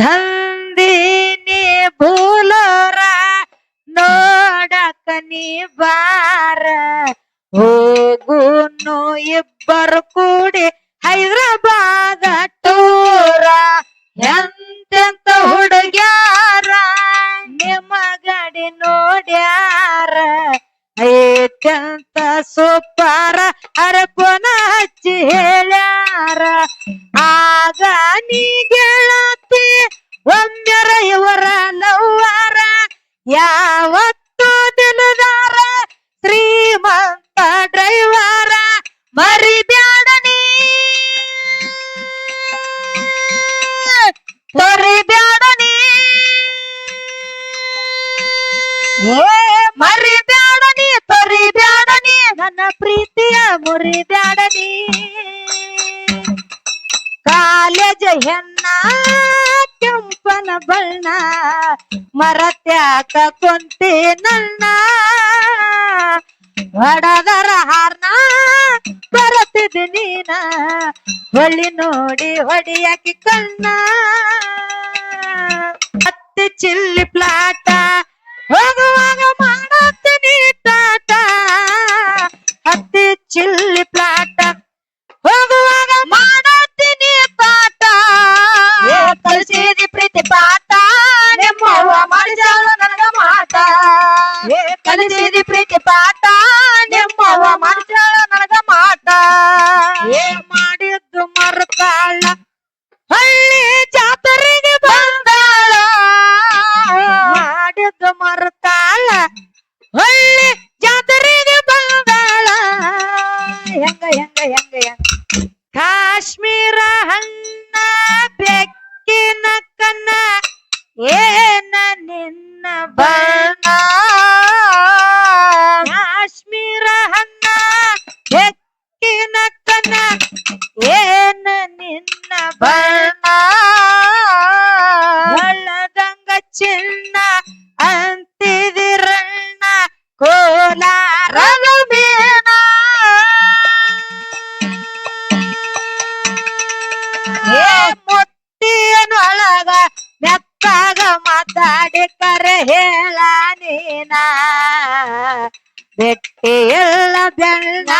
ধার ಕೊಂತಿ ನನ್ನ. ಹೊಡದರ ಹಾರ್ನ ಬರತಿದ್ ನೀನ. ಹೊಳ್ಳಿ ನೋಡಿ ಹೊಡಿಯಾಕಿ ಕಣ್ಣ. ಹತ್ತಿ ಚಿಲ್ಲಿ ಪ್ಲಾಟ. ಹೋಗುವಾಗ ಮಾಡತ್ತೀನಿ ಟಾಟ ಹತ್ತಿ ಚಿಲ್ಲಿ ಪ್ಲಾಟ. ಹೋಗುವಾಗ ಮಾಡತ್ತೀನಿ ಪಾಠ ಕಲಿಸಿದಿ ಪ್ರೀತಿ ಪಾಠ. ನಿಮ್ಮ ಮಾಡಿದ ಕಲಿಸಿದಿ ಪ್ರೀತಿ ಪಾಠ ನಿಮ್ಮವ ಮಾಡಿಸಾಳ ನನಗ ಮಾಟ. ಏ ಮಾಡಿದ್ದು ಮರುತಾಳ. ಹಳ್ಳಿ ಜಾತ್ರೆಗೆ ಬೆಣ್ಣ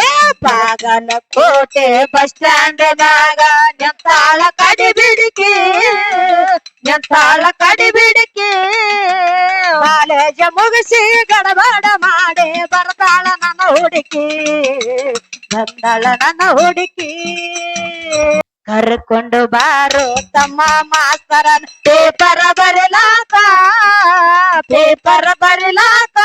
ಏ ಬಾಗಲಕೋಟೆ ಬಸ್ ಸ್ಟ್ಯಾಂಡ್ನಾಗ ನಿಂತಾಳ ಕಡಿ ಬಿಡಿಕೆ ಎಂತಾಳ ಕಡಿ ಬಿಡಿಕೆ ಕಾಲೇಜ ಮುಗಿಸಿ ಗಡಬಡ ಮಾಡಿ ಬರ್ತಾಳ ನನ್ನ ಹುಡುಕಿ ಬಂದಳ ನನ್ನ ಹುಡುಕಿ. ಕರ್ಕೊಂಡು ಬಾರೋ ತಮ್ಮ ಮಾಸ್ತರನ್ ಪೇಪರ ಬರಿಲಾಕ, ಪೇಪರ ಬರಲಾಕ.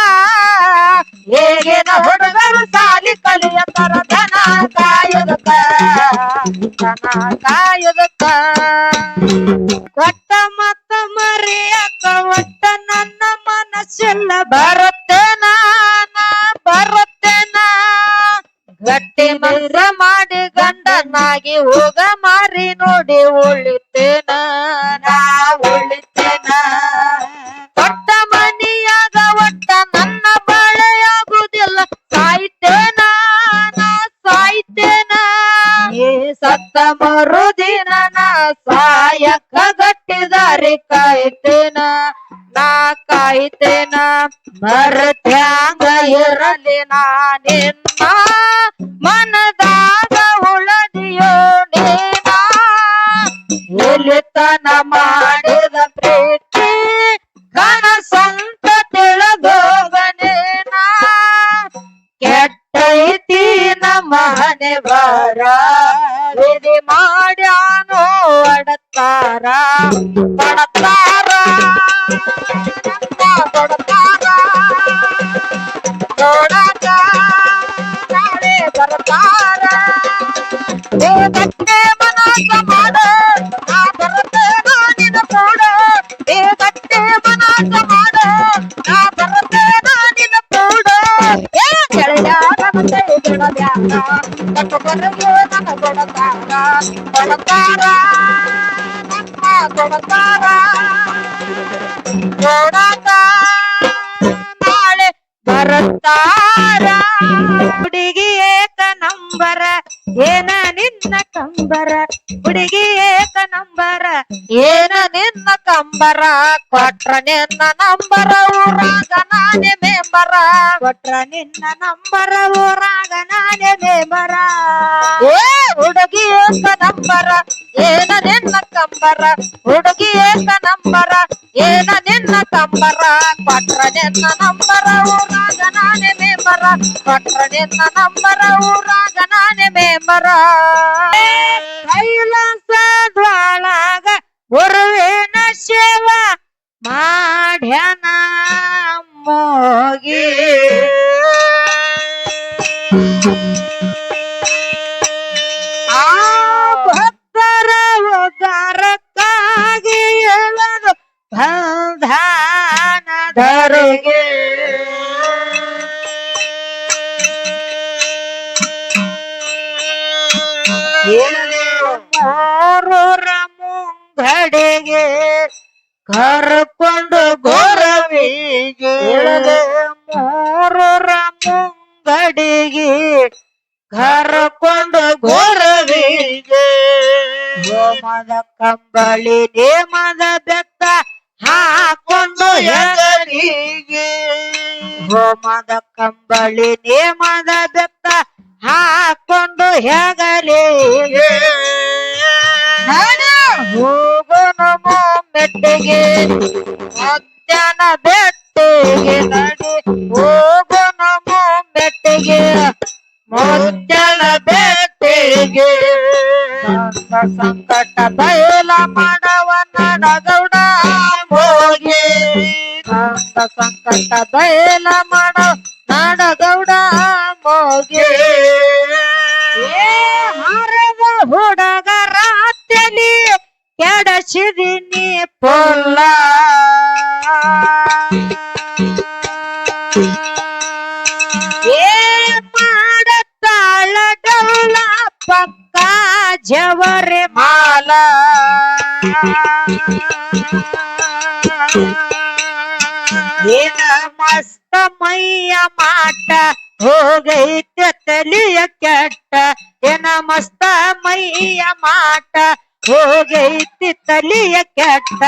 ಹೇಗಿನ ಹುಡುಗರು ಸಾಲಿ ಕಲಿಯತರ ದನ ಕಾಯುದಕ್ಕ ದನ ಕಾಯುದಕ್ಕ. ಕೊಟ್ಟ ಮತ್ತ ಮರಿಯಕ್ಕ ಒಟ್ಟ ನನ್ನ ಮನಸ್ಸೆಲ್ಲ ಬರುತ್ತೆ ನಾನ ಬರುತ್ತೇನ ಗಟ್ಟಿ ಮಂತ್ರ ಮಾಡಿ ಗಂಡನಾಗಿ ಹೋಗ ಮಾರಿ ನೋಡಿ ಉಳಿತೇನ. ಕಾಯ್ತೇನ ಮರತ್ಯಾಂಗ ಇರಲಿ ನಾನಿನ್ನ ಮನದಾಗ ಉಳದಿಯೋ ನೀನ. ಎಲ್ಲಿತನ ಮಾಡಿದ ಪ್ರೀತಿ, ಕನಸಂತ ತಿಳಿದೋಗನೇನ ಕೆಟ್ಟೈತಿ ನಮ್ಮ ಹಣೆ ಬರ ವಿಧಿ ಮಾಡ್ಯಾನೋ ಅಡತಾರ. ಬರ್ತಾರ ಕೊಟ್ರ ನಿನ್ನ ನಂಬರ ಊರಾಗ ನಾನೇ ಮೇಂಬರ ಕೊಟ್ರ ನಿನ್ನ ನಂಬರ ಊರಾಗ ನಾನೇ ಮೇಂಬರ ಏ, ಹುಡುಗಿ ಏಕ ನಂಬರ, ಏನ ನಿನ್ನ ಕಂಬರ. ಹುಡುಗಿ ಏಕ ನಂಬರ, ಏನ ನಿನ್ನ ಕಂಬರ. ಕೊಟ್ರ ನಿನ್ನ ನಂಬರ ಊರಾಗ ನಾನೇ ಮೇಂಬರ ಕೊಟ್ರ ನಿನ್ನ ನಂಬರ ಊರಾಗ ನಾನೇ ಮೇಂಬರ ಕೈಲಾಸ ದ್ವಾಳಾಗ ಗುರುವಿನ ಶಿವ ಮಾಡ್ಯಾನ ಮೋಗಿ. ಆ ಭಕ್ತರ ಉದಾರಕ್ಕಾಗಿ ಎಳೆದು ಬಂಧಾನದರಿಗೆ ಮೂರೂರ ಮುಂಗಡೆಗೆ ಕರ್ಕೊಂಡು ಗೋರವಿಗೆ ಮೂರರ ಮುಂಗಡಿಗೆ ಕರ್ಕೊಂಡು ಗೋರವಿಗೆ. ಹೋಮದ ಕಂಬಳಿ ನೇಮದ ಬೆತ್ತ ಹಾಕೊಂಡು ಹೆಗರಿಗೆ ಹೋಮದ ಕಂಬಳಿ ನೇಮದ ಬೆತ್ತ ಹಾಕೊಂಡು ಹೆಗಲಿಗೆ ಹೋಗೋಣ ಮೆಟ್ಟಿಗೆ ಮಧ್ಯಾಹ್ನ ಬೆಟ್ಟಿಗೆ ನಡಿ ಹೋಗೋಣ ಮೆಟ್ಟಿಗೆ ಮಧ್ಯಾಹ್ನ ಬೆಟ್ಟಿಗೆ ಸಂಕಟ ಬಯಲ ಮಾಡವ ನಡಗೌಡ ಹೋಗಿ ಸಂಕಟ ಬಯಲ ಮಾಡವ ನಡಗೌಡ ಹೋಗಿ ಕೆಡಸಿದಿನಿ ಪೊಲ್ಲ. ಏ ಮಾಡತಾಳ ಡೌಲ ಪಕ್ಕ ಜವರೆ ಮಾಲ. ಏನ ಮಸ್ತ ಮೈಯ ಮಾಟ ಹೋಗೈತೆ ತಲಿಯ ಕೆಟ್ಟ. ಏನ ಮಸ್ತ ಮೈಯ ಮಾಟ ಹೋಗೈತಿ ತಲಿಯ ಕೆಟ್ಟ.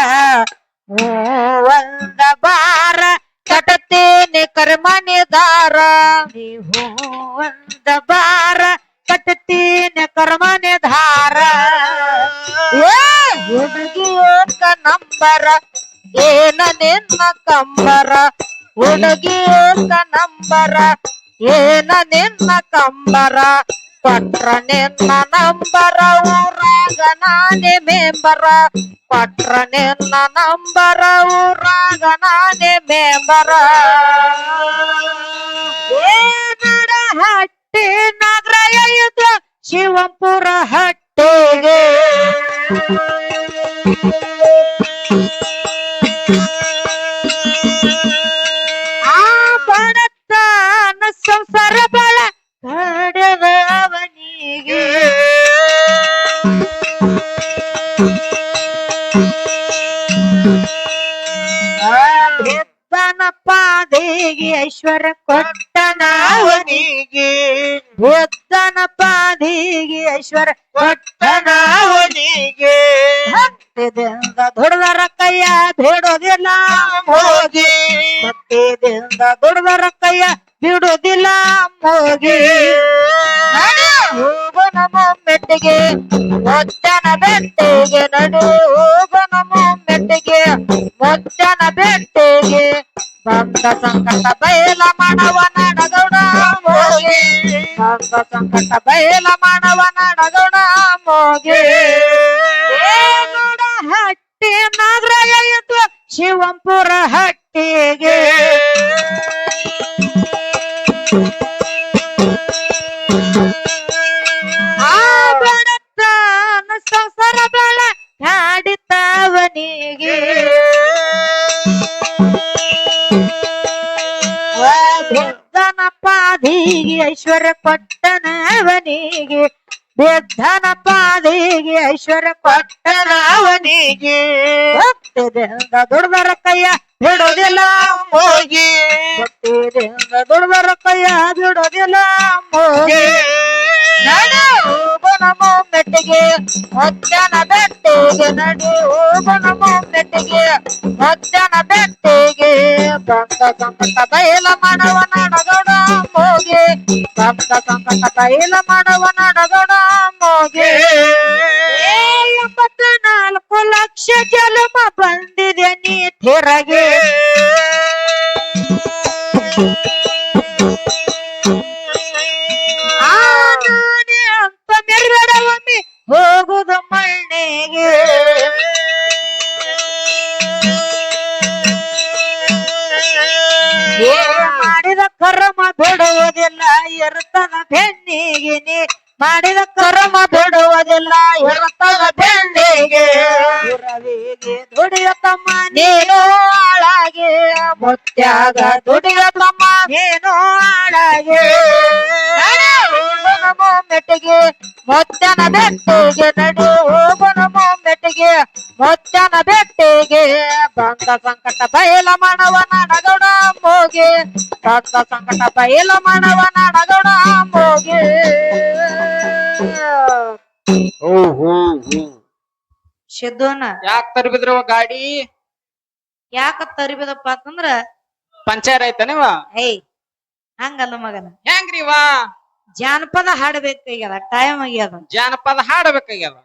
ಒಂದ ಬಾರ ಕಟತೇನೆ ಕರ್ಮನೆ ದಾರ. ನೀವು ಒಂದ ಬಾರ ಕಟತೇನೆ ಕರ್ಮನೆ ಧಾರ ಏ, ಹುಡುಗಿ ಏಕ ನಂಬರ, ಏನ ನಿನ್ನ ಕಂಬರ? ಹುಡುಗಿಯೋಕ ನಂಬರ, ಏನ ನಿನ್ನ ಕಂಬರ? ಕೊಟ್ರ ನಿನ್ನ ನಂಬರ ಊರಾಗ ನಾನೇ ಮೆಂಬರ. ಕೊಟ್ರ ನಿನ್ನ ನಂಬರ ಊರಾಗ ನಾನೇ ಮೆಂಬರ. ಏನಡ ಹಟ್ಟಿ ನಗರ ಎಯ್ಯುತ್ತ ಶಿವಂಪುರ ಹಟ್ಟಿಗೆ. ಆ ಬಡತನ ಸಂಸಾರ ಬಳ ಕಡೆದ ಅವನಿಗೆ ಬೆತ್ತನ ಪಾದೆಗೆ ಐಶ್ವರ್ಯ ಕೊಟ್ಟನ ಅವನಿಗೆ ಪಾದಿಗೆ ಐಶ್ವರ್ಯ ಕೊಟ್ಟನ ಅವನಿಗೆ ಭಕ್ತಿದಿಂದ ಕೈಯ ಬಿಡೋದಿಲ್ಲ ಹೋಗಿ ಭಕ್ತಿದಿಂದ ದುಡ್ದರ ಕೈಯ ಬಿಡೋದಿಲ್ಲ ಹೋಗು ನಮ್ಮ ಮೆಟ್ಟಿಗೆ ಮೊಚ್ಚನ ಬೆಟ್ಟಿಗೆ, ನಡು ಹೋಗು ನಮ್ಮ ಮೆಟ್ಟಿಗೆ ಮೊಚ್ಚನ ಬೆಟ್ಟಿಗೆ. ಭಕ್ತ ಸಂಕಟ ಬಯಲ ಮಾಡವ ನಡಗೌಡ ಮೋಗೆ. ಭಕ್ತ ಸಂಕಟ ಬಯಲ ಮಾಡವ ನಡಗೌಡ ಮೋಗೆ. ಹಟ್ಟಿ ನಾಗರಾಯ ಶಿವಂಪುರ ಹಟ್ಟಿಗೆ. ಸಂಸಾರ ಬೆಳ ಕಾಡಿತವನಿಗೆ ಬೆದ್ದನ ಪಾದಿಗೆ ಐಶ್ವರ್ಯ ಕೊಟ್ಟನವನಿಗೆ ಬೆದ್ದನ ಪಾದಿಗೆ ಐಶ್ವರ್ಯ ಕೊಟ್ಟನವನಿಗೆ ದುಡ್ದರ ಕೈಯ ಬಿಡೋದಿಲ್ಲ ಹೋಗಿ. ದುಡ್ದರ ಕೈಯ ಬಿಡೋದಿಲ್ಲ ಹೋಗಿ. ಮೆಟ್ಟಿಗೆ ಮುದ್ದನ ಬೆಟ್ಟಿಗೆ ನಡಿ ಮೆಟ್ಟಿಗೆ ಮುದ್ದನ ಬೆಟ್ಟಿಗೆ. ಬಂದ ಸಂಕಟ ತೈಲ ಮಾಡವ ನಡಗಡ ಮೋಗೆ ಬಂದ ಸಂಕಟ ತೈಲ ಮಾಡವ ನಡಗಡ ಮೋಗೆ ಏ ಎಂಬತ್ತ ನಾಲ್ಕು ಲಕ್ಷ ಜಲಮ ಬಂದಿದೆ ನೀ ತಿರಗೆ. ಅಂತ ಮೆರಬೇಡ ಒಮ್ಮೆ ಹೋಗುದು ಮಣ್ಣಿಗೆ. ಮಾಡಿದ ಕರ್ಮ ಬಿಡುವುದಿಲ್ಲ ಇರ್ತದ ಬೆನ್ನಿಗೆ ನೀ ಮಾಡಿದ ಕರ್ಮ ಬಿಡುವುದಿಲ್ಲ ಇರ್ತದ ಬೆಂಡಿಗೆ ದುಡಿಯ ತಮ್ಮ ನೀನು ಹಾಳಾಗಿ ಮುತ್ಯಾಗ ದುಡಿಯ ತಮ್ಮ ನೀನು ಹಾಳಾಗಿ. ಮೆಟ್ಟಿಗೆ ಮುದ್ದನ ಬೆಟ್ಟಿಗೆ ನಡು ಮೊಮ್ಮೆಟ್ಟಿಗೆ ಮೊಚ್ಚನ ಬೆಟ್ಟಿಗೆ ಬಂದ ಸಂಕಟ ಬಯಲ ಮಾಡವ ನಡಗೋಣ ಮೋಗೆ ಬಂದ ಸಂಕಟ ಬಯಲ ಮಾಡವ ನಡಗೋಣ ಮೋಗೆ ಸಿದ್ದೋನ ಯಾಕ್ ತರ್ಬಿದ್ರವ ಗಾಡಿ? ಯಾಕ ತರಿಬಿದಪ್ಪ ಅಂತಂದ್ರ? ಪಂಚರ್ ಐತನೇವ ಹೇ ಹಂಗಲ್ಲ ಮಗನ. ಹೆಂಗ್ರಿವಾ ಜಾನಪದ ಹಾಡಬೇಕಾಗ್ಯದ ಟೈಮ್ ಆಗ್ಯದ. ಜಾನಪದ ಹಾಡಬೇಕಾಗ್ಯದ.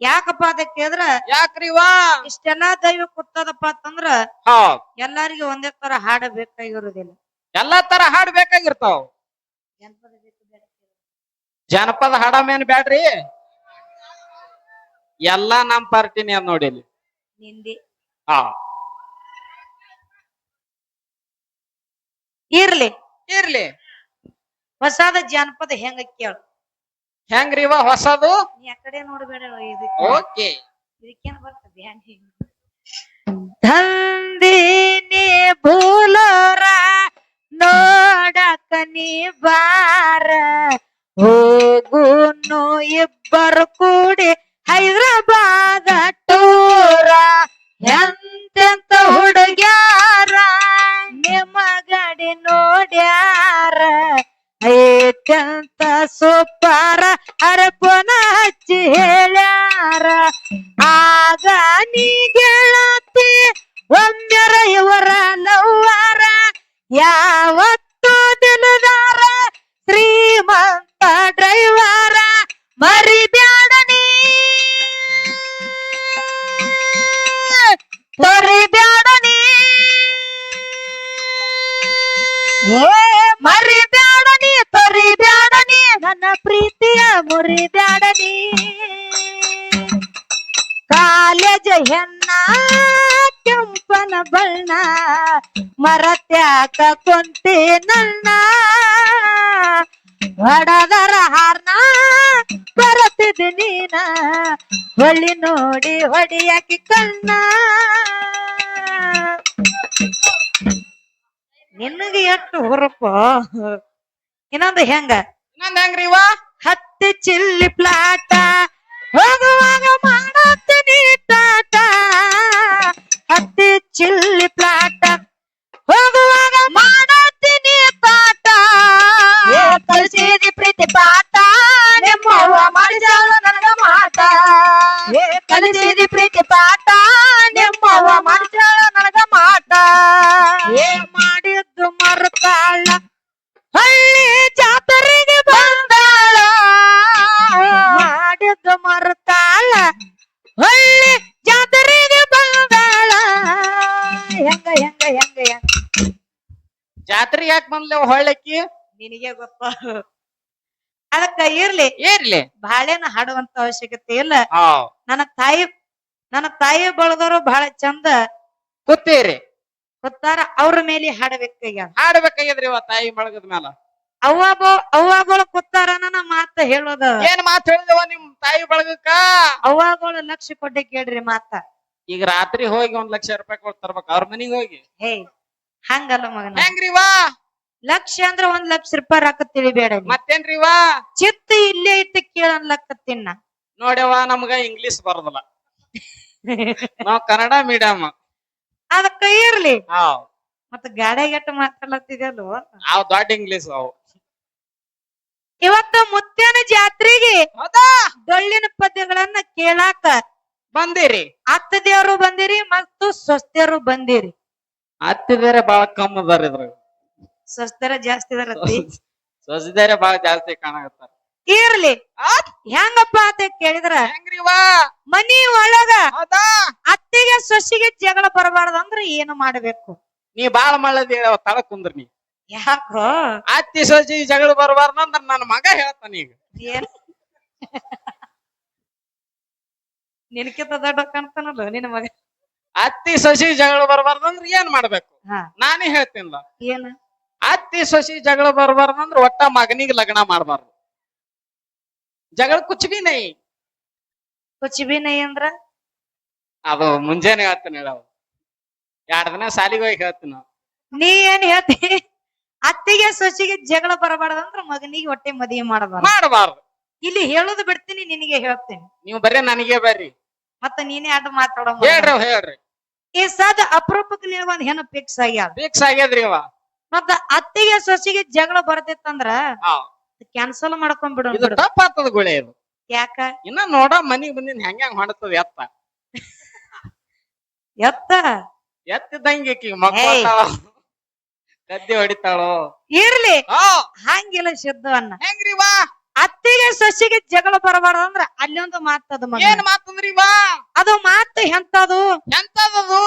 ಯಾಕಪ್ಪ ಅದಕ್ಕೆ ಕೇಳಿದ್ರ ಯಾಕ್ರಿವ ಇಷ್ಟೆಲ್ಲಾ ದೈವ ಕೊಡ್ತದಪ್ಪ ಅಂತಂದ್ರ ಹೌದ್ ಎಲ್ಲಾರಿಗೂ ಒಂದೇ ತರ ಹಾಡ ಬೇಕಾಗಿರೋದಿಲ್ಲ. ಎಲ್ಲಾ ತರ ಹಾಡ್ ಬೇಕಾಗಿರ್ತಾವ. ಜನಪದ ಹಾಡ ಮೇನ್ ಬ್ಯಾಡ್ರಿ? ಎಲ್ಲಾ ನಮ್ ಪಾರ್ಟಿನ ಅದ್ ನೋಡಿ ಇಲ್ಲಿ. ನಿಂದಿ. ಹಾ. ಇರ್ಲಿ. ಇರ್ಲಿ. ಹೊಸಾದ ಜಾನಪದ ಹೆಂಗ ಕೇಳು. ಹೆಂಗ್ರಿವ ಹೊಸದು? ನೀ ಆ ಕಡೆ ನೋಡ್ಬೇಡ ಇದಕ್ಕೆ. ಓಕೆ. ಇದಕ್ಕೇನ್ ಬರ್ತದೆ ದಂದಿನಿ ಭೂಲೋರ ನೋಡಕ ನೀ ಬಾರ. ಹೋಗುನು ಇಬ್ಬರು ಕೂಡಿ ಹೈದರಾಬಾದ ಟೂರ ಹೊಡದರ ಹಾರ್ನ ಬರತಿದ್ ನೀನ? ಹೊಳ್ಳಿ ನೋಡಿ ಹೊಡಿಯಾಕಿ ಕಣ್ಣ. ನಿನಗೆ ಎಷ್ಟು ಹುರುಪ? ಇನ್ನೊಂದು ಹೆಂಗ? ಇನ್ನೊಂದ್ ಹೆಂಗ್ರಿವ ಹತ್ತಿ ಚಿಲ್ಲಿ ಪ್ಲಾಟ. ಹೋಗುವಾಗ ಮಾಡತ್ತೀನಿ ಟಾಟ ಹತ್ತಿ ಚಿಲ್ಲಿ ಪ್ಲಾಟ. ಕಲಿಸಿದಿ ಪಾತ ನಿಮ್ಮವ್ವ ಮಾಡಿದಾಳ ನನಗ ಮಾತ. ಏ ಕಲಿಸಿದಿ ಪ್ರೀತಿ ಪಾತ ನಿಮ್ಮವ್ವ ಮಾಡಿದಾಳ ನನಗ ಮಾಟ ಏ ಮಾಡಿದ್ದು ಮರುತಾಳ ಹಳ್ಳಿ ಜಾತ್ರೆಗೆ ಬಂದಾಳ. ಮಾಡಿದ್ದು ಮರುತಾಳ ಹಳ್ಳಿ ಜಾತ್ರೆಗೆ ಬಂದಾಳ. ಹೆಂಗ ಹೆಂಗ ಹೆಂಗ ಹೆಂಗ? ಜಾತ್ರೆ ಯಾಕೆ ಬಂದ್ಲೇವ ಹೊಳ್ಳಕ್ಕಿ ನಿನಗೆ ಗೊತ್ತ. ಅದಕ್ಕ ಇರ್ಲಿ. ಇರ್ಲಿ. ಬಾಳೆನ ಹಾಡುವಂತ ಅವಶ್ಯಕತೆ ಇಲ್ಲ. ನನ್ನ ತಾಯಿ ನನ್ನ ತಾಯಿ ಬಳದವರು ಬಹಳ ಚಂದ. ಕೂತೀರಿ. ಕೂತಾರ ಅವ್ರ ಮೇಲೆ ಹಾಡಬೇಕಾಗ್ಯಾರ ಹಾಡ್ಬೇಕಾಗ್ಯದ್ರಿ ಇವ ತಾಯಿ ಬಳಗದ ಮ್ಯಾಲ. ಅವ್ವ ಅವ್ವಾಗಳು ಕೂತಾರ ನನ್ನ ಮಾತ ಹೇಳೋದ. ಏನ್ ಮಾತ ಹೇಳಿದವ ನಿಮ್ ತಾಯಿ ಬಳಗಕ್ಕ? ಅವ್ವಾಗಳು ಲಕ್ಷ ಕೊಟ್ಟೆ ಕೇಳ್ರಿ ಮಾತ. ಈಗ ರಾತ್ರಿ ಹೋಗಿ ಒಂದ್ ಲಕ್ಷ ರೂಪಾಯಿ ಕೊಡ್ತಾರ ಅವ್ರ ಮನಿಗ್ ಹೋಗಿ. ಹೇ ಹಂಗಲ್ಲ ಮಗನ. ಹೆಂಗ್ರಿವಾ ಲಕ್ಷ ಅಂದ್ರ ಒಂದ್ ಲಕ್ಷ ರೂಪಾಯಿ ರೊಕ್ಕ ತಿಳಿಬೇಡ ಮತ್ತೇನ್ರಿ ಮತ್ತೇನ್ರಿವಾ ಚಿತ್ತ ಇಲ್ಲೇ ಇಟ್ಟು ಕೇಳನ್ಲಕತ್ತಿನ ನೋಡ್ಯವ ನಮ್ಗ ಇಂಗ್ಲಿಷ್ ಬರೋದಿಲ್ಲ. ನಾವ್ ಕನ್ನಡ ಮೀಡಿಯಂ ಅದಕ್ಕ ಇರ್ಲಿ. ಮತ್ತ ಗಾಡಿಗೆಟ್ಟು ಮಾತಾಡ್ಲತ್ತಿದಲ್ವ ಅವ್ ದೊಡ್ಡ ಇಂಗ್ಲಿಷ್ ಅವು. ಇವತ್ತ ಮುತ್ತೇನ ಜಾತ್ರೆಗೆ ಡೊಳ್ಳಿನ ಪದ್ಯಗಳನ್ನ ಕೇಳಾಕ ಬಂದಿರಿ. ಅತ್ತ ದೇವರು ಬಂದಿರಿ ಮತ್ತು ಸ್ವಸ್ಥರು ಬಂದಿರಿ. ಹತ್ತಿದರೆ ಬಾಳ ಕಮ್ಮಿ ಇದ್ರಾಗ. ಸ್ವಸ್ಥರ ಜಾಸ್ತಿ ಇದಾರತ್ತಿ ಸೊಸಿದಾರೆ ಬಾಳ ಜಾಸ್ತಿ ಕಾಣಕತ್ತಾರ. ಇರ್ಲಿ. ಹೆಂಗಪ್ಪ ಅಂತ ಕೇಳಿದ್ರ? ಹೆಂಗ್ರಿ ವಾ? ಮನಿ ಒಳಗ ಅತ್ತಿಗೆ ಸೊಸಿಗೆ ಜಗಳ ಬರಬಾರ್ದಂದ್ರ ಏನು ಮಾಡಬೇಕು? ನೀ ಬಾಳ ಮಾಡದ್ ಹೇಳ ತಳ ಕುಂದ್ರ ನೀ. ಯಾಕೋ ಅತ್ತಿ ಸೊಸಿ ಜಗಳ ಬರಬಾರ್ದು ಅಂದ್ರ ನನ್ನ ಮಗ ಹೇಳ್ತಾನ ಈಗ. ಏನ್? ನಿನಕಿಂತ ದೊಡ್ಡ ಕಾಣ್ತಾನಲ್ಲ ನಿನ್ನ ಮಗ? ಅತ್ತಿ ಸೊಸಿ ಜಗಳ ಬರಬಾರ್ದು ಅಂದ್ರ ಏನ್ ಮಾಡ್ಬೇಕು? ನಾನೇ ಹೇಳ್ತೀನಿಲ್ಲ ಏನ? ಅತ್ತಿ ಸೊಸಿ ಜಗಳ ಬರಬಾರ್ದು ಅಂದ್ರೆ ಒಟ್ಟ ಮಗನಿಗೆ ಲಗ್ನ ಮಾಡಬಾರ್ದು. ಜಗಳ ಕುಚ್ಬಿ ನೈ. ಕುಚ್ಬಿ ನೈ ಅಂದ್ರ? ಅದು ಮುಂಜಾನೆ ಹೇಳ್ತೀನಿ ಹೇಳವ್ ಎರಡ್ ದಿನ ಸಾಲಿಗೆ ಹೋಗಿ ಹೇಳ್ತೀನಿ. ನಾವು. ನೀ ಏನ್ ಹೇಳ್ತಿ? ಅತ್ತಿಗೆ ಸೊಸಿಗೆ ಜಗಳ ಬರಬಾರ್ದಂದ್ರ ಮಗನಿಗೆ ಹೊಟ್ಟೆ ಮದುವೆ ಮಾಡಬಾರ್ದು. ಮಾಡಬಾರ್ದು. ಇಲ್ಲಿ ಹೇಳೋದು ಬಿಡ್ತೀನಿ ನಿನಗೆ ಹೇಳ್ತೀನಿ. ನೀವು ಬರೀ ನನಗೆ ಬರ್ರಿ. ಮತ್ತ ನೀನೇ ಅಡ್ಡ ಮಾತಾಡೋ ಹೇಳ್ರಿ ಹೇಳ್ರಿ. ಈ ಸದ ಅಪರೂಪಕ್ಕೆ ಒಂದ್ ಹೆಣ್ಣು ಫಿಕ್ಸ್ ಆಗ್ಯಾದ ಫಿಕ್ಸ್ ಆಗ್ಯದ್ರಿ ಅವ ಮತ್ತ ಅತ್ತಿಗೆ ಸೊಸಿಗೆ ಜಗಳ ಬರ್ತಿತ್ತಂದ್ರ. ಕ್ಯಾನ್ಸಲ್ ಮಾಡ್ಕೊಂಡ್ ಬಿಡು ಇದು ತಪ್ಪ ಆಗ್ತದ ಗುಳೆ ಇದು. ಯಾಕ? ಇನ್ನ ನೋಡ ಮನಿಗ್ ಬಂದಿನ್ ಹೆಂಗ ಹೆಂಗ್ ಮಾಡತ್ತದ ಎತ್ತ. ಎತ್ತ? ಮಕ್ಕಳ ಗದ್ದೆ ಹೊಡಿತಾಳೋ. ಇರ್ಲಿ. ಹಂಗಿಲ್ಲ ಶುದ್ಧ ಅನ್ನ. ಹೆಂಗ್ರಿ ವಾ ಅತ್ತಿಗೆ ಸಸಿಗೆ ಜಗಳ ಬರಬಾರ್ದಂದ್ರ ಅಲ್ಲೊಂದು ಮಾತದ ಏನ್ ಮಾತಂದ್ರಿ ವಾ ಅದು ಮಾತು ಎಂತದು? ಎಂತದದು?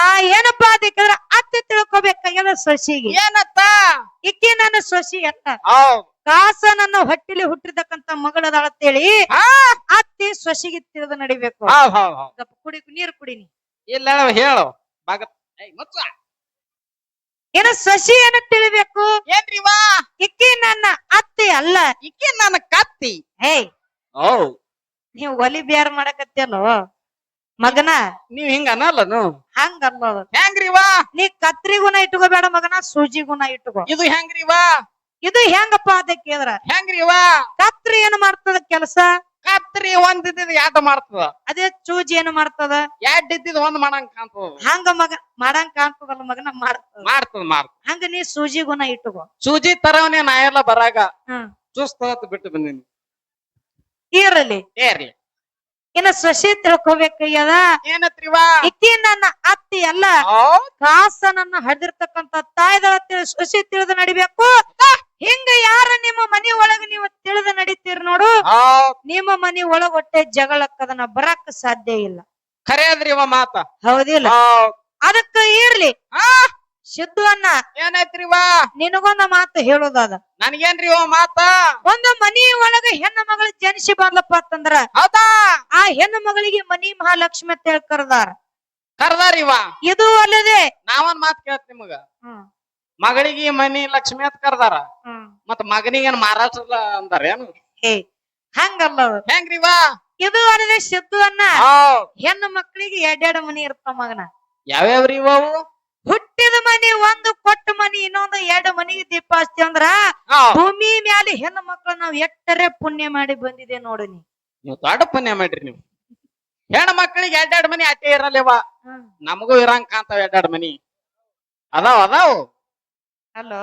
ಆ ಏನಪ್ಪಾ ಅದಕ್ಕಿದ್ರ ಅತ್ತೆ ತಿಳ್ಕೊಬೇಕಾಗ್ಯದ ಸೊಸಿಗೆ. ಏನತ್ತ? ಇಕ್ಕಿ ನನ್ನ ಸೊಸಿ ಅತ್ತ ಕಾಸ ನನ್ನ ಹೊಟ್ಟಿಲಿ ಹುಟ್ಟಿರ್ತಕ್ಕಂತ ಮಗಳದಾಳತ್ತೇಳಿ ಆ ಅತ್ತಿ ಸೊಸಿಗೆ ತಿಳಿದು ನಡಿಬೇಕು. ಸ್ವಲ್ಪ ಕುಡಿ ನೀರು ಕುಡಿನಿ. ಇಲ್ಲ ಹೇಳು, ಏನ ಸಸಿ ಏನ ತಿಳಿಬೇಕು? ಏನ್ರಿ ವಾ ಇಕ್ಕಿ ನನ್ನ ಅತ್ತೆ ಅಲ್ಲ. ಇಕ್ಕಿ ನನ್ನ ಕತ್ತಿ ಹೇ ನೀವು ಒಲಿ ಬ್ಯಾರ್ ಮಾಡಕತ್ತಿಯಲ್ಲೋ? ಮಗನ? ನೀವ್ ಹಿಂಗ ಅನ್ನಲ್ಲನು ಹಂಗ ಅನ್ನೋದು. ಹೆಂಗ್ರಿ ವಾ ನೀ ಕತ್ರಿ ಗುಣ ಇಟ್ಕೋಬೇಡ ಮಗನ ಸೂಜಿ ಗುಣ ಇಟ್ಕೋ. ಇದು ಹೆಂಗ್ರಿ ವಾ ಇದು ಹೆಂಗಪ್ಪ ಕೇಳಿದ್ರ? ಹೆಂಗ್ರಿ ವಾ ಕತ್ರಿ ಏನ್ ಮಾಡ್ತದ ಕೆಲಸ? ಕತ್ರಿ ಒಂದ್ ಇದ್ದಿದ್ ಎರಡ್ ಮಾಡ್ತದ? ಅದೇ ಚೂಜಿ ಏನ್ ಮಾಡ್ತದ? ಎರಡ್ ಇದ್ದಿದ್ ಒಂದ್ ಮಾಡಂಗ್ ಕಾಣ್ತದ? ಹಂಗ ಮಗ ಮಾಡಂಗ್ ಕಾಣ್ತದಲ್ಲ ಮಗನ ಮಾಡ್ತದ. ಮಾಡ್ತದ ಮಾಡ್ತದ. ಹಂಗ ನೀ ಸೂಜಿ ಗುಣ ಇಟ್ಕೋ. ಸೂಜಿ ತರವನೇ ನಾ ಎಲ್ಲ ಬರಾಗ ಹ್ಮ್. ಚುಸ್ತ ಬಿಟ್ಟು ಬಂದೀನಿ. ಏರಲಿ. ಏರ್ಲಿ. ಇನ್ನ ಸೊಸೆ ತಿಳ್ಕೊಬೇಕಾಗ್ಯದ ಏನತ್ರಿವಾ ಇಕ್ಕಿ ನನ್ನ ಅತ್ತಿ ಅಲ್ಲ ಕಾಸ ಕಾಸನನ್ನ ಹಡ್ದಿರ್ತಕ್ಕಂತ ತಾಯ್ದಳ ಸೊಸೆ ತಿಳಿದು ನಡಿಬೇಕು? ಹಿಂಗ ಯಾರ ನಿಮ್ಮ ಮನಿ ಒಳಗ ನೀವು ತಿಳಿದು ನಡಿತೀರಿ ನೋಡು? ನಿಮ್ಮ ಮನಿ ಒಳಗ ಹೊಟ್ಟೆ ಜಗಳಕ್ಕದನ್ನ ಬರಕ್ ಸಾಧ್ಯ ಇಲ್ಲ. ಖರೆ ಅದ್ರಿ ಇವ ಮಾತ. ಹೌದಿಲ್ಲ. ಹೌದ್. ಅದಕ್ಕ ಇರ್ಲಿ. ಆ ಸಿದ್ದು ಅನ್ನ ಏನೈತ್ರಿ ವಾ ನಿನಗೊಂದ ಮಾತು ಹೇಳೋದಾದ. ನನ್ಗೇನ್ರಿ ಓ ಮಾತ? ಒಂದು ಮನಿ ಒಳಗ ಹೆಣ್ಣು ಮಗಳು ಜನಿಸಿ ಬರ್ಲಪ್ಪ ಅಂತಂದ್ರ ಹೌದಾ? ಆ ಹೆಣ್ಣು ಮಗಳಿಗೆ ಮನಿ ಮಹಾಲಕ್ಷ್ಮಿ ಅಂತ ಹೇಳಿ ಕರ್ದಾರ. ಕರ್ದಾರಿ ಇವ ಇದು ಅಲ್ಲದೆ ನಾವೊಂದ್ ಮಾತು ಕೇಳ್ತ ನಿಮಗ. ಮಗಳಿಗೆ ಮನಿ ಲಕ್ಷ್ಮಿ ಅಂತ ಕರ್ದಾರ. ಮತ್ತ ಮಗನಿಗೆ ಮಗನಿಗೇನ್ ಮಹಾರಾಷ್ಟ್ರದ ಅಂದಾರ ಏನು ಹೇ ಹಂಗಲ್ಲ ಅದು. ಇದು ಅಲ್ಲದೆ ಸಿದ್ದು ಅನ್ನ ಹೆಣ್ಣು ಮಕ್ಕಳಿಗೆ ಎರಡೆರಡು ಮನಿ ಇರ್ತಾವ ಮಗನ. ಯಾವ್ಯಾವ್ರಿ ಇವು ಹುಟ್ಟಿದ ಮನಿ ಒಂದು ಕೊಟ್ಟ ಮನಿ ಇನ್ನೊಂದು ಎರಡು ಮನಿಗೆ ದೀಪ ಹಚ್ತಿ ಅಂದ್ರ ಭೂಮಿ ಮ್ಯಾಲೆ ಹೆಣ್ಣು ಮಕ್ಕಳು ನಾವು ಎಟ್ಟರೆ ಪುಣ್ಯ ಮಾಡಿ ಬಂದಿದೆ ನೋಡು ನೀ. ನೀವು ದೊಡ್ಡ ಪುಣ್ಯ ಮಾಡ್ರಿ ನೀವು. ಹೆಣ್ಣು ಮಕ್ಕಳಿಗೆ ಎರಡೆರಡು ಮನಿ ಅಟ್ಟೆ ಇರಲ್ಲವ? ನಮಗೂ ಇರಂಗ್ ಕಾಂತಾವ ಎರಡೆರಡು ಮನಿ. ಅದಾವ ಅದಾವ. ಹಲೋ.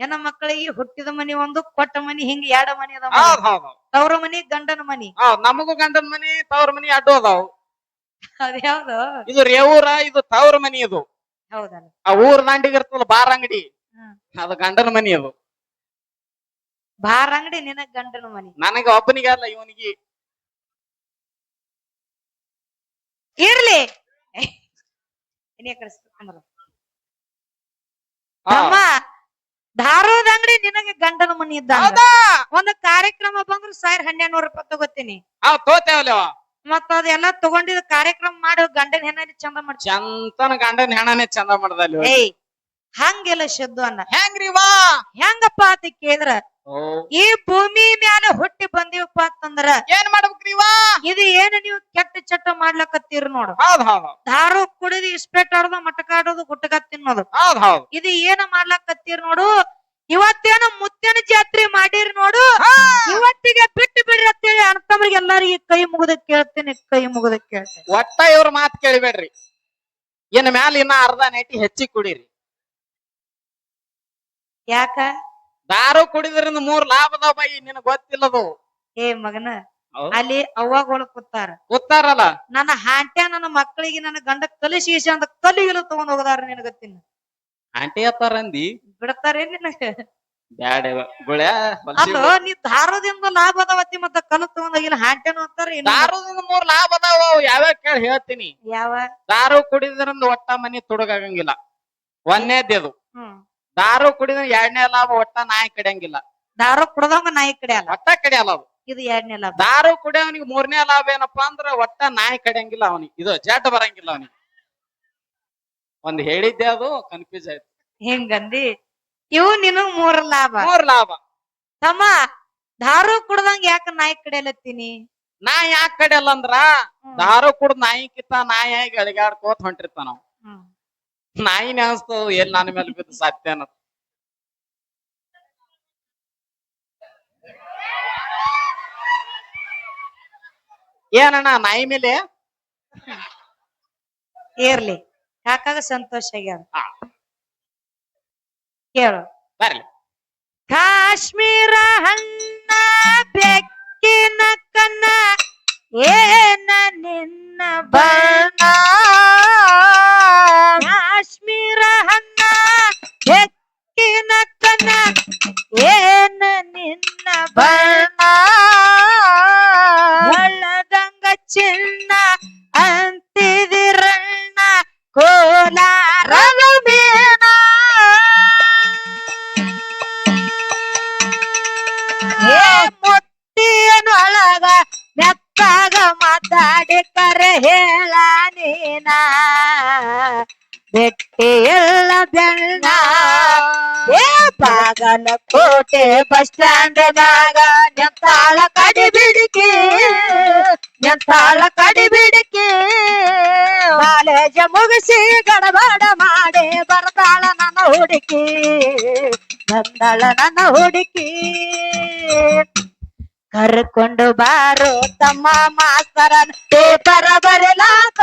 ಹೆಣ್ಣು ಮಕ್ಕಳಿಗೆ ಹುಟ್ಟಿದ ಮನಿ ಒಂದು ಕೊಟ್ಟ ಮನಿ ಹಿಂಗ ಎರಡು ಮನಿ ಅದಾವ. ತವ್ರ ಮನಿ ಗಂಡನ ಮನಿ. ನಮಗೂ ಗಂಡನ ಮನಿ ತವ್ರ ಮನಿ ಅಡ್ಡು ಅದಾವ. ಅದ್ಯಾವ್ದು? ಇದು ರೇವೂರ ಇದು ತವ್ರ ಮನಿ ಇದು. ಆ ಊರ್ ದಾಂಡಿಗೆ ಇರ್ತಲ್ಲ ಬಾರ್ ಅಂಗಡಿ. ಅದು ಗಂಡನ ಮನಿ ಅದು. ಬಾರ್ ಅಂಗಡಿ ನಿನಗ್ ಗಂಡನ ಮನಿ. ನನಗೆ ಒಬ್ಬನಿಗೆ ಅಲ್ಲ ಇವನಿಗೆ. ಇರ್ಲಿ. ಧಾರವಾದ ಅಂಗಡಿ ನಿನಗೆ ಗಂಡನ ಮನಿ ಇದ್ದ ಒಂದು ಕಾರ್ಯಕ್ರಮ ಬಂದ್ರು ಸಾವಿರ ಹನ್ನೆರಡು ನೂರು ರೂಪಾಯಿ ತಗೋತೀನಿ. ಹೌದ್ ತೋತೇವಲ್ಲವ ಮತ್ತ ಅದೆಲ್ಲ ತಗೊಂಡಿದ್ ಕಾರ್ಯಕ್ರಮ ಮಾಡೋ ಗಂಡನ ಹೆಣ್ಣನೆ ಚಂದ ಮಾಡಿ ಚಂತನ ಗಂಡನ ಹೆಣನೇ ಚಂದ ಮಾಡ್ದಲ್ಲಿ ಏಯ್ ಹಂಗೆಲ್ಲ ಶುದ್ಧ ಅನ್ನ. ಹೆಂಗ್ರಿ ವಾ? ಹೆಂಗಪ್ಪ ಅಂತ ಕೇಳಿದ್ರ ಈ ಭೂಮಿ ಮ್ಯಾಲ ಹುಟ್ಟಿ ಬಂದೀವಪ್ಪ ಅಂತಂದ್ರ ಏನ್ ಮಾಡ್ಬೇಕ್ರಿ ವಾ? ಇದು ಏನ್ ನೀವು ಕೆಟ್ಟ ಚಟ್ಟ ಮಾಡ್ಲಕತ್ತೀರಿ ನೋಡು. ದಾರು ಕುಡಿದು ಇಸ್ಪೆಟ್ ಆಡೋದು ಮಟಕ ಆಡೋದು ಗುಟ್ಟಕ ತಿನ್ನೋದು. ಇದು ಏನ ಮಾಡ್ಲಕತ್ತೀರಿ ನೋಡು ಇವತ್ತೇನ ಮುತ್ತಿನ ಜಾತ್ರೆ ಮಾಡಿರಿ ನೋಡು. ಇವತ್ತಿಗೆ ಬಿಟ್ಟು ಬಿಡ್ರಿ ಅಂತೇಳಿ ಎಲ್ಲಾರಿಗೆ ಕೈ ಮುಗಿದ ಕೇಳ್ತೇನೆ ಕೈ ಮುಗಿದ ಕೇಳ್ತೇನೆ. ಒಟ್ಟ ಇವ್ರ ಮಾತ್ ಕೇಳಿಬೇಡ್ರಿ. ಇನ್ ಮ್ಯಾಲ ಇನ್ನ ಅರ್ಧ ನೈಟಿ ಹೆಚ್ಚಿ ಕುಡೀರಿ. ಯಾಕ? ದಾರು ಕುಡಿದ್ರಿಂದ ಮೂರ್ ಲಾಭ ಅದಾವ ಬೈ ನಿನಗ್ ಗೊತ್ತಿಲ್ಲದು. ಏ ಮಗನ. ಅಲ್ಲಿ ಅವ್ವಾಗಳು ಕೂತಾರ. ಕೂತಾರಲ್ಲ. ನನ್ನ ಹಾಂಟ್ಯ ನನ್ನ ಮಕ್ಕಳಿಗೆ ನನ್ನ ಗಂಡ ಕಲಿಸಿ ಅಂತ ಕಲಿಗಿಲು ತಗೊಂಡ್ ಹೋಗದಾರ ನಿನಗತ್ತಿನ ಆಂಟಿ ಅತ್ತಾರಂದಿ ಬಿಡ್ತಾರೆ ನಿನಗ? ಬ್ಯಾಡ ಗುಳ್ಯಾ ಅಲ್ಲೋ ನೀ ದಾರದಿಂದ ಲಾಭ ಅದಾವತ್ತಿ ಮತ್ತ ಕಲು ತಗೊಂಡೋಗಿಲ್ಲ ಹಾಂಟ್ಯನು ಅಂತಾರ ಇನ್ನು ದಾರುದಿಂದ ಮೂರ್ ಲಾಭ ಅದಾವ ಅವು ಯಾವ್ಯಾವ ಕೇಳಿ ಹೇಳ್ತೀನಿ. ಯಾವ? ದಾರು ಕುಡಿದ್ರಿಂದ ಒಟ್ಟ ಮನಿ ತುಡುಗಾಗಂಗಿಲ್ಲ. ಒಂದೇದ್ ಅದು ಹ್ಮ್. ದಾರು ಕುಡಿದ್ರ ಎರಡನೇ ಲಾಭ ಒಟ್ಟ ನಾಯಿ ಕಡಿಯಂಗಿಲ್ಲ. ದಾರು ಕುಡ್ದಂಗ ನಾಯಿ ಕಡಿಯಲ್ಲ ಅಲ್ಲ ಒಟ್ಟ ಕಡಿಯಲ್ಲ ಅವ್ ಇದು ಎರಡನೇ ಲಾಭ. ದಾರು ಕುಡಿಯವನಿಗೆ ಮೂರನೇ ಲಾಭ ಏನಪ್ಪಾ ಅಂದ್ರ ಒಟ್ಟ ನಾಯಿ ಕಡಿಯಂಗಿಲ್ಲ ಅವನಿಗೆ. ಇದು ಜಡ್ ಬರಂಗಿಲ್ಲ ಅವನಿಗೆ. ಒಂದ್ ಹೇಳಿದ್ದೆ ಅದು ಕನ್ಫ್ಯೂಸ್ ಆಯ್ತು. ಹಿಂಗಂದಿ? ಇವು ನಿನಗ್ ಮೂರ್ ಲಾಭ. ಮೂರ್ ಲಾಭ. ತಮ್ಮ ದಾರು ಕುಡ್ದಂಗ ಯಾಕ ನಾಯಿ ಕಡೆಯಲತ್ತೀನಿ ನಾ ಯಾಕ ಕಡಿಯಲ್ಲ ಅಂದ್ರ ದಾರು ಕುಡ್ದ್ ನಾಯಿ ಕಿತ್ತ ನಾಯಿ ಆಗಿ ಅಳಿಗಾಡ್ಕೋತ ಹೊಂಟಿರ್ತಾನ ನಾವು ನಾಯಿ ನಾಯಿನೇ ಅನ್ಸ್ತದ ಎಲ್ಲಿ ನನ್ನ ಮೇಲೆ ಬಿದ್ದು ಸಾಧ್ಯ ಅನ್ನೋದು. ಏನಣ್ಣ ನಾಯಿ ಮೇಲೆ? ಇರ್ಲಿ ಕಾಕಾಗ ಸಂತೋಷ ಆಗ್ಯಾದ ಹಾ. ಕೇಳು. ಬರ್ಲಿ. ಕಾಶ್ಮೀರ ಹಣ್ಣ ಬೆಕ್ಕಿನ ಕನ್ನ ಏನ ನಿನ್ನ ಬಣ್ಣ? ಕಾಶ್ಮೀರ ಹಣ್ಣ ಬೆಕ್ಕಿನ ಕನ್ನ ಏನ ನಿನ್ನ ಬಣ್ಣ? ಚಿನ್ನ ಕೋಲಾರದ ಮೀನ ಏ ಮುತ್ತಿಯನು ಅಳಗ ಮೆತ್ತಾಗ ಮಾತಾಡಿ ಕರೆ ಹೇಳ ನೀನ. ಬೆಣ್ಣ ಏ ಬಾಗಲಕೋಟೆ ಬಸ್ ಸ್ಟ್ಯಾಂಡ್ನಾಗ ನೆತ್ತಾಳ ಕಡಿ ಬಿಡಿಕೆ ನೆತ್ತಾಳ ಕಡಿ ಬಿಡಿಕೆ ಕಾಲೇಜ ಮುಗಿಸಿ ಗಡಬಡ ಮಾಡಿ ಬರ್ತಾಳ ನನ್ನ ಹುಡುಕಿ ಬಂದಳ ನನ್ನ ಹುಡುಕಿ. ಕರ್ಕೊಂಡು ಬಾರೋ ತಮ್ಮ ಮಾಸ್ತರ ಪೇಪರ್ ಬರಿಲಾಕ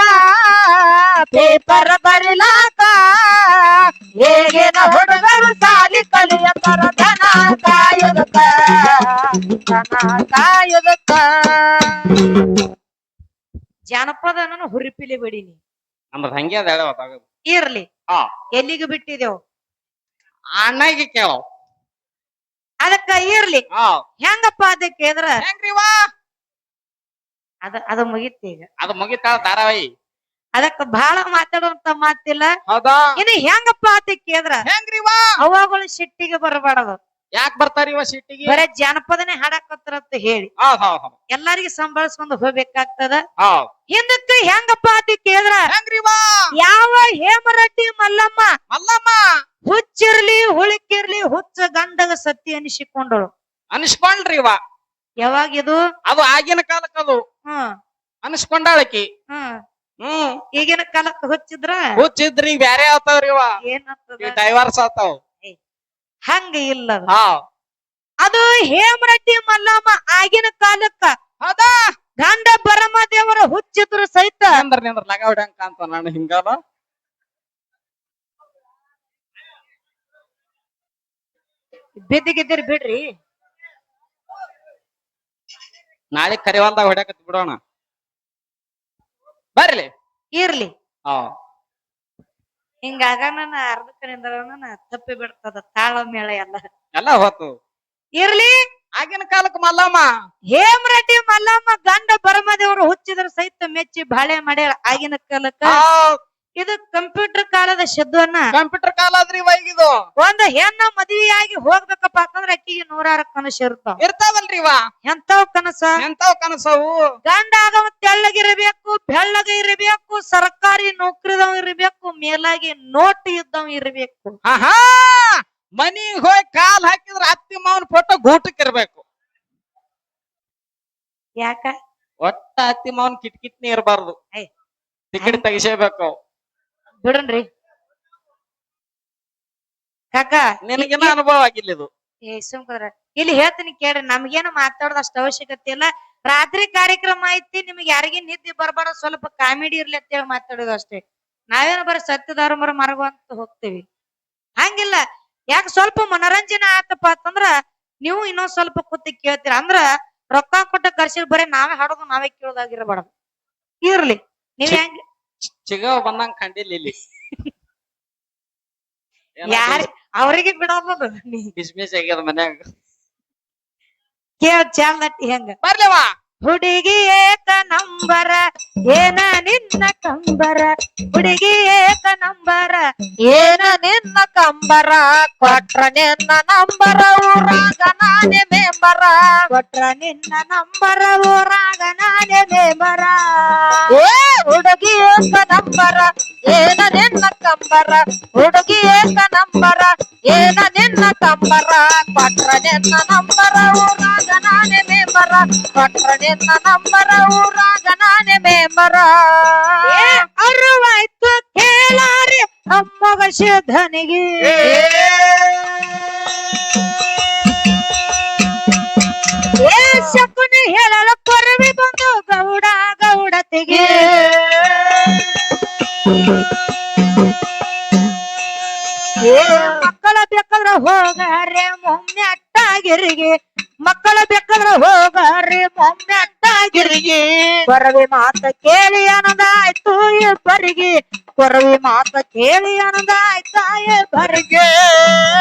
ಪೇಪರ್ ಬರಿಲಾಕ. ಹೇಗಿನ ಹುಡುಗರು ಸಾಲಿ ಕಲಿಯತರ ದನ ಕಾಯುದಕ್ಕ ದನ ಜಾನಪದ ನಾನು ಹುರಿಪಿಲಿ ಬಿಡಿನಿ ನಮ್ದು ಹಂಗೆ ಅದ ಹೇಳೋದು ಇರ್ಲಿ. ಎಲ್ಲಿಗೆ ಬಿಟ್ಟಿದೆವು? ಅಣ್ಣಗೆ ಕೇಳೋ ಅದಕ್ಕ ಇರ್ಲಿ ಹಾ. ಹೆಂಗಪ್ಪ ಅದಕ್ಕೆ ಹೆಂಗ್ರಿವಾ ಅದ ಅದು ಮುಗಿತ್ ಈಗ. ಅದು ಮುಗಿತಾಳ ಧಾರಾವಾಹಿ. ಅದಕ್ಕ ಬಹಳ ಮಾತಾಡುವಂತ ಮಾತಿಲ್ಲ. ಹೌದಾ? ಇನ್ನು ಹೆಂಗಪ್ಪ ಅದಕ್ಕೆ ಎದ್ರ? ಹೆಂಗ್ರಿವಾ ಅವಾಗಳು ಸಿಟ್ಟಿಗೆ ಬರಬಾರದು. ಯಾಕ್ ಬರ್ತಾರ ಇವ ಸಿಟ್ಟಿಗೆ? ಬರೇ ಹಾಡಾಕತ್ತಾರ ಅಂತ ಹೇಳಿ. ಹೌದ್ ಹೌದ್ ಹೌದ್ ಎಲ್ಲಾರಿಗೆ ಸಂಭಾಳಿಸ್ಕೊಂಡು ಹೋಗ್ಬೇಕಾಗ್ತದ? ಹೌದ್ ಹಿಂದಕ್ಕ ಹೆಂಗಪ್ಪ ಅಂತ ಕೇಳಿದ್ರ? ಹೆಂಗ್ರಿವಾ ಯಾವ ಹೇಮರಟ್ಟಿ ಮಲ್ಲಮ್ಮ? ಮಲ್ಲಮ್ಮ? ಹುಚ್ಚಿರ್ಲಿ ಹುಳಿಕಿರ್ಲಿ ಹುಚ್ಚ ಗಂಡಗ ಸತ್ತಿ ಅನಿಸಿಕೊಂಡಳು. ಅನಿಸ್ಕೊಂಡ್ರಿ ಇವ. ಯಾವಾಗ ಇದು? ಅದು ಆಗಿನ ಕಾಲಕ್ಕೆ ಅದು. ಹ್ಮ್ ಅನಿಸ್ಕೊಂಡಾಳಕಿ. ಹ್ಮ್ ಹ್ಮ್. ಈಗಿನ ಕಾಲಕ್ಕೆ ಹುಚ್ಚಿದ್ರ? ಹುಚ್ಚಿದ್ರಿ ಈಗ ಬ್ಯಾರೆ ಆತಾವ್ರಿ ಇವ. ಏನಾಗ್ತದ ಡೈವರ್ಸ್ ಆತಾವ್. ಹಂಗ ಇಲ್ಲ ಅದು. ಹಾ. ಅದು ಹೇಮರೆಡ್ಡಿ ಮಲ್ಲಮ್ಮ ಆಗಿನ ಕಾಲಕ್ಕ. ಅದ ಗಂಡ ಬರಮ ದೇವರ ಹುಚ್ಚಿದ್ರು ಸಹಿತ. ಲಗ ಹೊಡ್ಯಂಕ ಅಂತ ನಾನು ಹಿಂಗಾಲ ಬಿದ್ದಿಗಿದ್ದಿರ್ ಬಿಡ್ರಿ. ನಾಳೆ ಕರಿವಾಲ್ದಾಗ ಹೊಡ್ಯಾಕತ್ ಬಿಡೋಣ. ಬರ್ಲಿ. ಇರ್ಲಿ. ಹಾ. ಹಿಂಗಾಗ ನನ್ನ ಅರ್ಧಕನಿಂದ ತಪ್ಪಿ ಬಿಡ್ತದ ತಾಳ ಮೇಳ ಎಲ್ಲ. ಎಲ್ಲ ಹೋತು ಇರ್ಲಿ. ಆಗಿನ ಕಾಲಕ್ಕೆ ಮಲ್ಲಮ್ಮ. ಹೇಮರೆಡ್ಡಿ ಮಲ್ಲಮ್ಮ ಗಂಡ ಬರಮದೇವರು ಹುಚ್ಚಿದ್ರ ಸಹಿತ ಮೆಚ್ಚಿ ಬಾಳೆ ಮಾಡ್ಯಾರ ಆಗಿನ ಕಾಲಕ್ಕ. ಇದು ಕಂಪ್ಯೂಟರ್ ಕಾಲದ ಶಬ್ದವನ್ನ ಕಂಪ್ಯೂಟರ್ ಕಾಲ ಆದ್ರಿ ಇದು. ಒಂದ್ ಹೆಣ್ಣ ಮದುವೆಯಾಗಿ ಹೋಗ್ಬೇಕಪ್ಪ ಅಂತಂದ್ರ ಅಕ್ಕಿಗೆ ನೂರಾರು ಕನಸು ಇರ್ತಾವ ಇರ್ತಾವಲ್ರಿ ಇವ. ಎಂತಾವ್ ಕನಸ? ಎಂತಾವ್ ಕನಸವು? ಗಂಡ ಆಗವ ತೆಳ್ಳಗಿರಬೇಕು ಬೆಳ್ಳಗ ಇರಬೇಕು ಸರ್ಕಾರಿ ನೌಕರಿದವ್ ಇರಬೇಕು ಮೇಲಾಗಿ ನೋಟ್ ಇದ್ದವ್ ಇರಬೇಕು. ಆಹಾ! ಮನಿಗ್ ಹೋಗಿ ಕಾಲ್ ಹಾಕಿದ್ರ ಅತ್ತಿ ಮಾವನ್ ಫೋಟೋ ಗೂಟಕ್ ಇರ್ಬೇಕು. ಯಾಕ? ಒಟ್ಟ ಅತ್ತಿ ಮಾವನ್ ಕಿಟ್ಕಿಟ್ನಿ ಇರಬಾರ್ದು. ಟಿಕೆಟ್ ತೆಗಿಸೇಬೇಕು. ಬಿಡನ್ರಿ ಕಾಕ ನಿನಗಿನ ಅನುಭವ ಆಗಿಲ್ಲ ಇದು. ಏ ಸುಮ್ಕದ್ರ ಇಲ್ಲಿ ಹೇಳ್ತೀನಿ ಕೇಳ್ರಿ ನಮ್ಗೇನು ಮಾತಾಡೋದು ಅಷ್ಟು ಅವಶ್ಯಕತೆ ಇಲ್ಲ. ರಾತ್ರಿ ಕಾರ್ಯಕ್ರಮ ಐತಿ ನಿಮ್ಗೆ ಯಾರಿಗೇ ನಿದ್ದೆ ಬರ್ಬಾರ್ದು ಸ್ವಲ್ಪ ಕಾಮಿಡಿ ಇರ್ಲಿ ಅಂತ ಹೇಳಿ ಮಾತಾಡೋದು ಅಷ್ಟೇ. ನಾವೇನು ಬರೀ ಸತ್ಯ ಧರ್ಮರ ಮರಗುವಂತ ಅಂತ ಹೋಗ್ತೀವಿ. ಹಂಗಿಲ್ಲ ಯಾಕೆ ಸ್ವಲ್ಪ ಮನೋರಂಜನೆ ಆತಪ್ಪ ಅಂತಂದ್ರ ನೀವು ಇನ್ನೊಂದ್ ಸ್ವಲ್ಪ ಕೂತಿ ಕೇಳ್ತೀರ. ಅಂದ್ರ ರೊಕ್ಕ ಕೊಟ್ಟ ಕರ್ಸಿದ್ ಬರೀ ನಾವೇ ಹಾಡೋದು ನಾವೇ ಕೇಳೋದಾಗಿರಬಾರ್ದು. ಇರ್ಲಿ. ನೀವ್. ಹೆಂಗ್ ಚಿಗವ್ ಬಂದಂಗ ಕಂಡಿಲ್ಲ ಇಲ್ಲಿ. ಯಾರ ಅವ್ರಿಗೆ ಬಿಡೋದು ನೀ. ಬಿಸ್ಮಿಸ್ ಆಗ್ಯದ ಮನ್ಯಾಗ. ಕೇಳ ಚಾಲ್ ನಟ್ಟಿ ಹೆಂಗ ಬರ್ಲೇವಾ ಹುಡುಗಿ ಏಕ ನಂಬರ, ಏನ ನಿನ್ನ ಕಂಬರ? ಹುಡುಗಿ ಏಕ ನಂಬರ, ಏನ ನಿನ್ನ ಕಂಬರ? ಕೊಟ್ರ ನಿನ್ನ ನಂಬರ ಊರಾಗ ನಾನೇ ಮೇಂಬರ. ಕೊಟ್ರ ನಿನ್ನ ನಂಬರ ಊರಾಗ ನಾನೇ ಮೇಂಬರ. ಏ ಹುಡುಗಿ ಏಕ ನಂಬರ, ಏನ ನಿನ್ನ ಕಂಬರ? ಹುಡುಗಿ ಏಕ ನಂಬರ, ಏನ ನಿನ್ನ ಕಂಬರ? ಕೊಟ್ರ ನಿನ್ನ ನಂಬರ ಊರಾಗ ನಾನೇ ಮೇಂಬರ. ಕೊಟ್ರ ನಿನ್ನ ನಂಬರ ಊರಾಗ ನಾನೇ ಮೆಂಬರ. ಅರುವಾಯ್ತು ಕೇಳಾರಿ ಅಮ್ಮಗ ಶುದ್ಧನಿಗೆ ಶಕುನಿ ಹೇಳಲು ಕೊರವಿ ಬಂದು ಗೌಡ ಗೌಡತಿಗೆ. ಮಕ್ಕಳ ಬೇಕಾದ್ರ ಹೋಗಾರೆ ಮೊಮ್ಮೆ ಅಟ್ಟಾಗಿರಿಗೆ ಮಕ್ಕಳ ಬೆಕ್ಕದ್ರ ಹೋಗಾರೆ ಮೊಮ್ಮೆ ಅಟ್ಟಾಗಿರಿಗೆ ಕೊರವಿ ಮಾತ ಕೇಳಿ ಅನದಾಯ್ತು ಇಬ್ಬರಿಗೆ. ಕೊರವಿ ಮಾತ ಕೇಳಿ ಅನ್ನದಾಯ್ತ ಇಬ್ಬರಿಗೆ.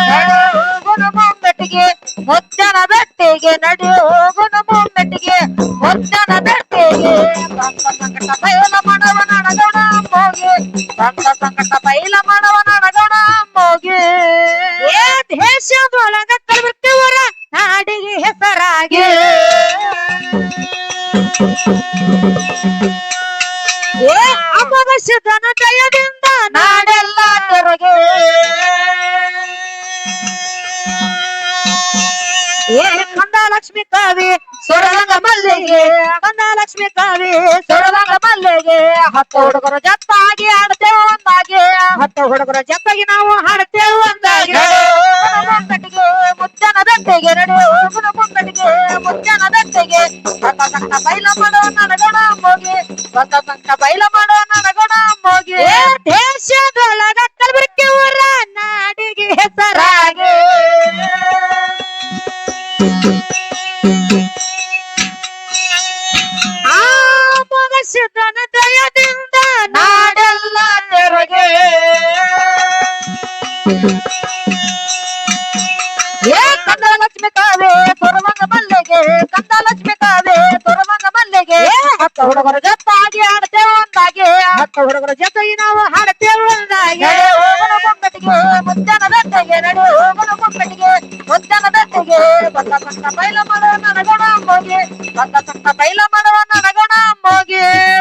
ಗುನು ಹೋಗುನು ಮೊಮ್ಮೆಟ್ಟಿಗೆ ಮುಚ್ಚನ ಬೆಟ್ಟಿಗೆ ನಡಿ ಹೋಗುನು ಮೊಮ್ಮೆಟ್ಟಿಗೆ ಮುಚ್ಚನ ಬೆಟ್ಟಿಗೆ. ಸಂಕ ಸಂಕಟ ಬಯಲ ಮಾಡವ ನಡಗೋಣ ಹೋಗಿ ಸಂಕ ಸಂಕಟ ಬಯಲ ಮಾಡವ ನಡಗೋಣ ಹೋಗಿ ಏ ದೇಶದೊಳಗ ಕಲಬುರ್ಗಿಯವರ ನಾಡಿಗೆ ಹೆಸರಾಗಿ. ಏ ಅಮಗ ಜಯದಿಂದ ನಾಡೆಲ್ಲ ತೆರಗೆ. ಏ ಲಕ್ಷ್ಮಿ ಕಾವಿ ಸೊರವಂಗ ಮಲ್ಲಿಗೆ. ಲಕ್ಷ್ಮಿ ಕಾವಿ ಸೊರವಂಗ ಮಲ್ಲಿಗೆ. ಹತ್ತು ಹುಡುಗರು ಜತ್ತಾಗಿ ಹಾಡ್ತೇವೆ ಒಂದಾಗಿ. ಹತ್ತು ಹುಡುಗರು ಜತ್ತಾಗಿ ನಾವು ಹಾಡ್ತೇವೆ ಒಂದಾಗಿ. ಕಟ್ಟಿಗೆ ಮುದ್ದನ ಬೆಟ್ಟಿಗೆ ನಡು ಹೋಗುನ ಮುಂಗಟ್ಟಿಗೆ ಮುದ್ದನ ಬೆಟ್ಟಿಗೆ ಸಂತ ಸಂತ ಬೈಲ ಮಾಡೋ ನನಗಣ ಹೋಗಿ ಸಂತ ಸಂತ ಬೈಲ ಮಾಡೋ ನನಗಣ ಹೋಗಿ